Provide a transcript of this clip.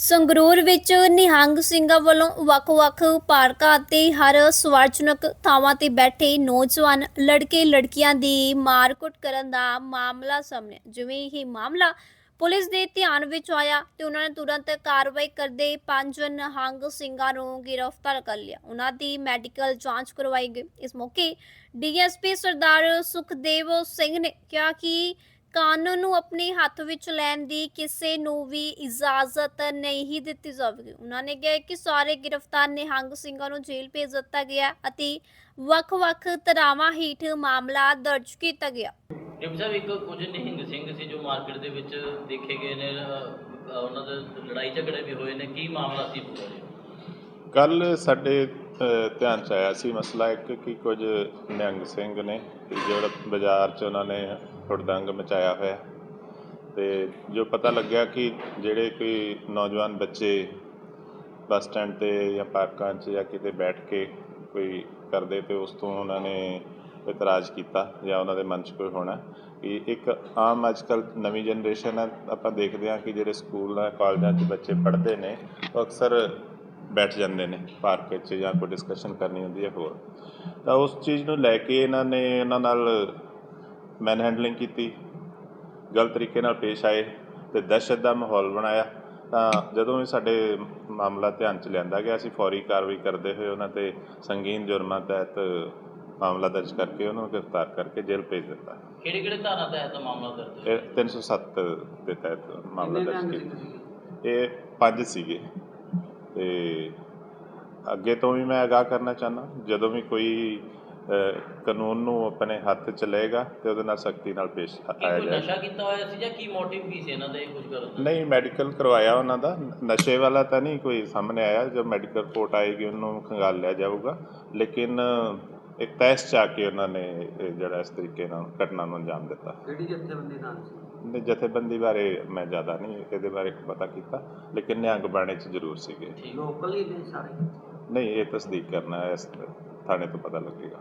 ਸੰਗਰੂਰ ਵਿੱਚ ਨਿਹੰਗ ਸਿੰਘਾਂ ਵੱਲੋਂ ਵੱਖ-ਵੱਖ ਪਾਰਕਾਂ ਅਤੇ ਹਰ ਸਵਾਰਜਨਕ ਥਾਵਾਂ ਤੇ ਬੈਠੇ ਨੌਜਵਾਨ ਲੜਕੇ ਲੜਕੀਆਂ ਦੀ ਮਾਰਕੁੱਟ ਕਰਨ ਦਾ ਮਾਮਲਾ ਸਾਹਮਣੇ ਜਿਵੇਂ ਹੀ ਮਾਮਲਾ ਪੁਲਿਸ ਦੇ ਧਿਆਨ ਵਿੱਚ ਆਇਆ ਤੇ ਉਹਨਾਂ ਨੇ ਤੁਰੰਤ ਕਾਰਵਾਈ ਕਰਦੇ ਪੰਜ ਨਿਹੰਗ ਸਿੰਘਾਂ ਨੂੰ ਗ੍ਰਿਫਤਾਰ ਕਰ ਲਿਆ। ਉਹਨਾਂ ਦੀ ਮੈਡੀਕਲ ਜਾਂਚ ਕਰਵਾਈ ਗਈ। ਇਸ ਮੌਕੇ ਡੀਐਸਪੀ ਸਰਦਾਰ ਸੁਖਦੇਵ ਸਿੰਘ ਨੇ ਕਿਹਾ ਕਿ ਕਾਨੂੰਨ ਨੂੰ ਆਪਣੇ ਹੱਥ ਵਿੱਚ ਲੈਣ ਦੀ ਕਿਸੇ ਨੂੰ ਵੀ ਇਜਾਜ਼ਤ ਨਹੀਂ ਦਿੱਤੀ ਜਾਵੇਗੀ। ਉਹਨਾਂ ਨੇ ਕਿਹਾ ਕਿ ਸਾਰੇ ਗ੍ਰਿਫਤਾਰ ਨਿਹੰਗ ਸਿੰਘਾਂ ਨੂੰ ਜੇਲ੍ਹ ਭੇਜ ਦਿੱਤਾ ਗਿਆ ਅਤੇ ਵੱਖ-ਵੱਖ ਧਾਰਾਵਾਂ ਹੇਠ ਮਾਮਲਾ ਦਰਜ ਕੀਤਾ ਗਿਆ। ਡਿਪਟੀ ਸਾਹਿਬ ਇੱਕ ਕੁਝ ਨਿਹੰਗ ਸਿੰਘ ਸੀ ਜੋ ਮਾਰਕੀਟ ਦੇ ਵਿੱਚ ਦੇਖੇ ਗਏ ਨੇ ਉਹਨਾਂ ਦੇ ਲੜਾਈ ਝਗੜੇ ਵੀ ਹੋਏ ਨੇ। ਕੀ ਮਾਮਲਾ ਸੀ ਪੂਰਾ ਜੀ। ਕੱਲ ਸਾਡੇ ਧਿਆਨ ਚ ਆਇਆ ਸੀ ਮਸਲਾ ਇੱਕ ਕਿ ਕੁਝ ਨਿਹੰਗ ਸਿੰਘ ਨੇ ਜਿਹੜਾ ਬਾਜ਼ਾਰ ਚ ਉਹਨਾਂ ਨੇ ਹੁੜਦੰਗ ਮਚਾਇਆ ਹੋਇਆ। ਤੇ ਜੋ ਪਤਾ ਲੱਗਿਆ ਕਿ ਜਿਹੜੇ ਕੋਈ ਨੌਜਵਾਨ ਬੱਚੇ ਬੱਸ ਸਟੈਂਡ ਤੇ ਜਾਂ ਪਾਰਕਾਂ 'ਚ ਜਾਂ ਕਿਤੇ ਬੈਠ ਕੇ ਕੋਈ ਕਰਦੇ ਤੇ ਉਸ ਤੋਂ ਉਹਨਾਂ ਨੇ ਇਤਰਾਜ਼ ਕੀਤਾ ਜਾਂ ਉਹਨਾਂ ਦੇ ਮਨ 'ਚ ਕੋਈ ਹੋਣਾ ਕਿ ਇੱਕ ਆਮ ਅੱਜਕੱਲ ਨਵੀਂ ਜਨਰੇਸ਼ਨ ਹੈ, ਆਪਾਂ ਦੇਖਦੇ ਹਾਂ ਕਿ ਜਿਹੜੇ ਸਕੂਲਾਂ, ਕਾਲਜਾਂ 'ਚ ਬੱਚੇ ਪੜ੍ਹਦੇ ਨੇ, ਉਹ ਅਕਸਰ ਬੈਠ ਜਾਂਦੇ ਨੇ ਪਾਰਕ 'ਚ ਜਾਂ ਕੋਈ ਡਿਸਕਸ਼ਨ ਕਰਨੀ ਹੁੰਦੀ ਹੈ ਹੋਰ। ਤਾਂ ਉਸ ਚੀਜ਼ ਨੂੰ ਲੈ ਕੇ ਇਹਨਾਂ ਨੇ ਇਹਨਾਂ ਨਾਲ ਮੈਨ ਹੈਂਡਲਿੰਗ ਕੀਤੀ ਗਲਤ ਤਰੀਕੇ ਨਾਲ ਪੇਸ਼ ਆਏ ਤੇ ਦਹਿਸ਼ਤ ਦਾ ਮਾਹੌਲ ਬਣਾਇਆ। ਤਾਂ ਜਦੋਂ ਵੀ ਸਾਡੇ ਮਾਮਲਾ ਧਿਆਨ ਚ ਲਿਆਂਦਾ ਗਿਆ ਅਸੀਂ ਫੌਰੀ ਕਾਰਵਾਈ ਕਰਦੇ ਹੋਏ ਉਹਨਾਂ ਤੇ ਸੰਗੀਨ ਜੁਰਮਾਂ ਤਹਿਤ ਮਾਮਲਾ ਦਰਜ ਕਰਕੇ ਉਹਨਾਂ ਨੂੰ ਗ੍ਰਿਫਤਾਰ ਕਰਕੇ ਜੇਲ੍ਹ ਭੇਜ ਦਿੱਤਾ। ਕਿਹੜੇ ਕਿਹੜੇ ਧਾਰਾ ਤਹਿਤ ਮਾਮਲਾ ਦਰਜ ਹੈ ਇਹ 307 ਦੇ ਤਹਿਤ ਮਾਮਲਾ ਦਰਜ ਕੀਤਾ? ਇਹ ਪੰਜ ਸੀਗੇ। ਤੇ ਅੱਗੇ ਤੋਂ ਵੀ ਮੈਂ ਅਗਾਹ ਕਰਨਾ ਚਾਹੁੰਦਾ ਜਦੋਂ ਵੀ ਕੋਈ ਕਾਨੂੰਨ ਨੂੰ ਆਪਣੇ ਹੱਥ ਚ ਲਏਗਾ ਤੇ ਉਹਦੇ ਨਾਲ ਸਖਤੀ ਨਾਲ ਪੇਸ਼ ਆਇਆ ਜਾਏਗਾ। ਨਸ਼ਾ ਕੀਤਾ ਹੋਇਆ ਸੀ ਜਾਂ ਕੀ ਮੋਟਿਵ ਕੀ ਸੀ ਇਹਨਾਂ ਦੇ ਕੁਝ ਕਰਨ ਦਾ? ਨਹੀਂ ਮੈਡੀਕਲ ਕਰਵਾਇਆ ਉਹਨਾਂ ਦਾ। ਨਸ਼ੇ ਵਾਲਾ ਤਾਂ ਨਹੀਂ ਕੋਈ ਸਾਹਮਣੇ ਆਇਆ ਜਦ ਮੈਡੀਕਲ ਰਿਪੋਰਟ ਆਏਗੀ ਉਹਨੂੰ ਖੰਗਾਲ ਲਿਆ ਜਾਊਗਾ। ਲੇਕਿਨ ਇੱਕ ਤੈਸ ਚ ਆ ਕੇ ਉਹਨਾਂ ਨੇ ਜਿਹੜਾ ਇਸ ਤਰੀਕੇ ਨਾਲ ਘਟਨਾ ਨੂੰ ਅੰਜਾਮ ਦਿੱਤਾ। ਕਿਹੜੀ ਜਥੇਬੰਦੀ ਨਾਲ ਸੀ? ਨੇ ਜਥੇਬੰਦੀ ਬਾਰੇ ਮੈਂ ਜ਼ਿਆਦਾ ਨਹੀਂ ਇਹਦੇ ਬਾਰੇ ਪਤਾ ਕੀਤਾ ਲੇਕਿਨ ਨਿਹੰਗ ਬਾਣੇ ਚ ਜ਼ਰੂਰ ਸੀਗੇ। ਲੋਕਲ ਹੀ ਨੇ ਸਾਰੇ? ਨਹੀਂ ਇਹ ਤਸਦੀਕ ਕਰਨਾ ਹੈ ਇਸ ਥਾਣੇ ਤੋਂ ਪਤਾ ਲੱਗੇਗਾ।